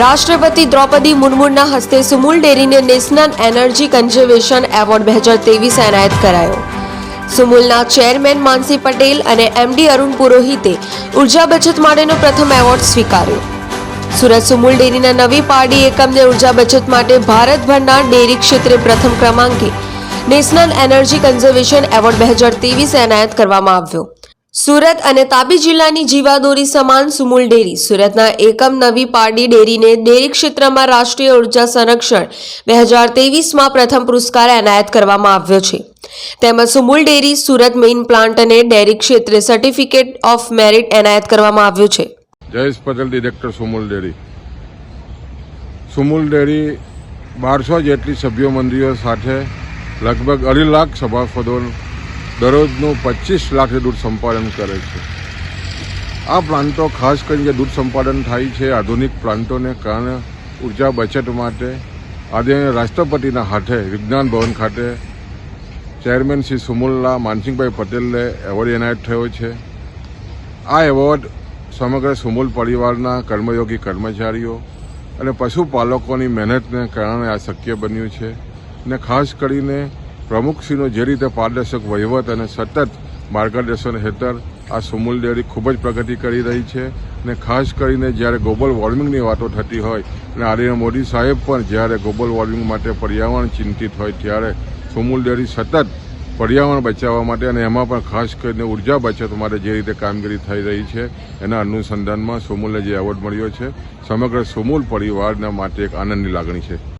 રાષ્ટ્રપતિ દ્રૌપદી મુર્મુના હસ્તે સુમુલ ડેરીને નેશનલ એનર્જી કન્ઝર્વેશન એવોર્ડ બે હજાર ત્રેવીસ એનાયત કરાયો. સુમુલના ચેરમેન માનસી પટેલ અને એમડી અરુણ પુરોહિતે ઊર્જા બચત માટેનો પ્રથમ એવોર્ડ સ્વીકાર્યો. સુરત સુમુલ ડેરીના નવી પાડી એકમને ઊર્જા બચત માટે ભારતભરના ડેરી ક્ષેત્રે પ્રથમ ક્રમાંકે નેશનલ એનર્જી કન્ઝર્વેશન એવોર્ડ બે હજાર ત્રેવીસ એનાયત કરવામાં આવ્યો. સુરત અને તાપી જિલ્લાની જીવાદોરી સમાન સુમુલ ડેરી. સુરતના એકમ નવી પારડી ડેરીને ડેરી ક્ષેત્રમાં રાષ્ટ્રીય ઊર્જા સંરક્ષણ બે હજાર ત્રેવીસમાં પ્રથમ પુરસ્કાર એનાયત કરવામાં આવ્યો છે. તેમજ Sumul dairy Surat main plant અને ડેરી ક્ષેત્રે સર્ટિફિકેટ ઓફ મેરિટ એનાયત કરવામાં આવ્યું છે. Jayesh Patel, director Sumul dairy. Sumul dairy બારસો જેટલી સભ્યો મંડળીઓ સાથે લગભગ અઢી લાખ સભાસદો દરરોજનું પચીસ લાખ દૂધ સંપાદન કરે છે. આ પ્લાન્ટો ખાસ કરીને જે દૂધ સંપાદન થાય છે આધુનિક પ્લાન્ટોને કારણે ઊર્જા બચત માટે, આજે રાષ્ટ્રપતિના હાથે વિજ્ઞાન ભવન ખાતે ચેરમેન શ્રી સુમુલ્લા માનસિંહભાઈ પટેલને એવોર્ડ એનાયત થયો છે. આ એવોર્ડ સમગ્ર સુમુલ પરિવારના કર્મયોગી કર્મચારીઓ અને પશુપાલકોની મહેનતને કારણે આ શક્ય બન્યું છે. ને ખાસ કરીને પ્રમુખશ્રીનો જે રીતે પારદર્શક વહીવટ અને સતત માર્ગદર્શન હેઠળ આ સુમૂલ ડેરી ખૂબ જ પ્રગતિ કરી રહી છે ને ખાસ કરીને જ્યારે ગ્લોબલ વોર્મિંગની વાતો થતી હોય અને આદરણીય મોદી સાહેબ પણ જ્યારે ગ્લોબલ વોર્મિંગ માટે પર્યાવરણ ચિંતિત હોય ત્યારે સુમૂલ ડેરી સતત પર્યાવરણ બચાવવા માટે અને એમાં પણ ખાસ કરીને ઊર્જા બચત માટે જે રીતે કામગીરી થઈ રહી છે, એના અનુસંધાનમાં સુમૂલને જે એવોર્ડ મળ્યો છે, સમગ્ર સુમૂલ પરિવારના માટે એક આનંદની લાગણી છે.